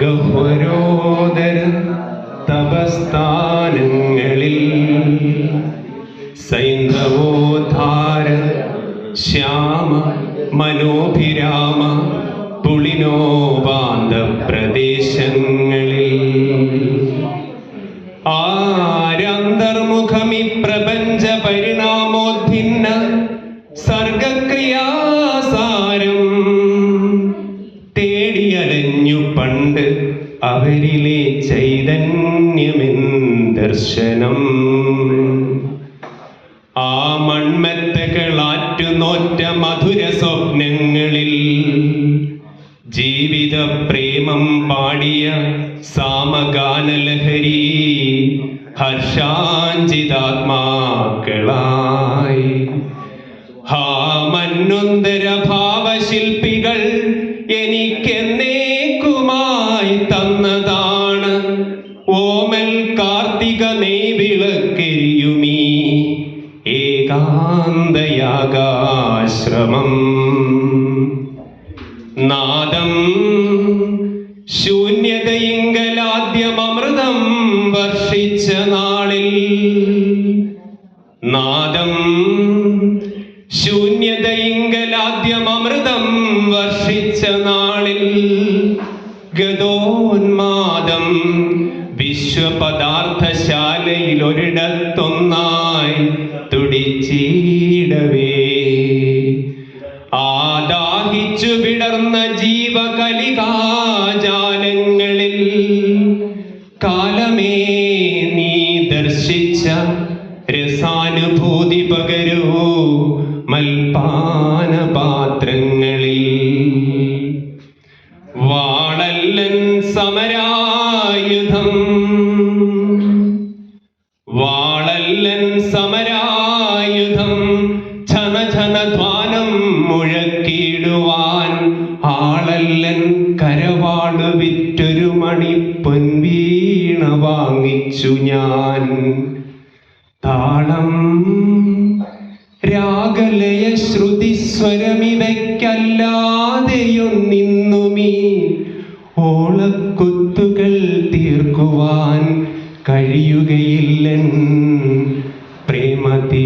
ഗഹ്വരോദര തപസ്ഥാനങ്ങളിൽ സൈന്ധവോദ്ധാര ശ്യാമ മനോഭിരാമ പുളിനോപാന്ത പ്രദേശങ്ങളിൽ പണ്ട് അവരിലെ ചൈതന്യമെൻ ദർശനം. ആ മൺമെത്തകളാറ്റു നോറ്റ മധുര സ്വപ്നങ്ങളിൽ ജീവിത പ്രേമം പാടിയ സാമഗാനലഹരി ഹർഷാഞ്ചിതാത്മാക്കളായി. ഹാ മന്നൊന്തര ഭാവശില്പികൾ എനിക്കെന്നേക്കുമായി ഏകാന്തയാകാശ്രമം നാദം ശൂന്യതയിങ്കലാദ്യമൃതം വർഷിച്ച നാളിൽ. നാദം ശൂന്യതയിങ്കലാദ്യമൃതം വർഷിച്ച നാളിൽ. ഗതോന്മാദം വിശ്വപദാർത്ഥശാലയിൽ ഒരിടത്തൊന്നായി തുടിച്ചിടവേ കാലമേ നീ ദർശിച്ച രസാനുഭൂതി പകരൂ മൽപാന പാത്രങ്ങളിൽ വാളല്ലൻ സമരായുധം. വാളല്ലൻ സമരായുധം ഛന ഛന ധ്വാനം മുഴക്കിടുവാൻ ആളല്ലൻ കരവാട് വാങ്ങിച്ചു ഞാൻ. താളം രാഗലയ ശ്രുതി സ്വരമിവയ്ക്കല്ലാതെയൊന്നിന്നുമീ ഓളക്കുത്തുകൾ തീർക്കുവാൻ കഴിയുകയില്ലൻ പ്രേമതീർത്ഥങ്ങളിൽ.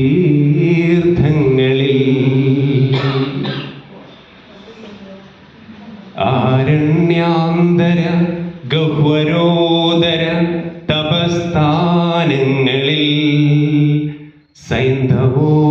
ആരണ്യാന്തര ഗഹ്വരോദര തപസ്ഥാനങ്ങളിൽ സൈന്ധവോദ്ധാര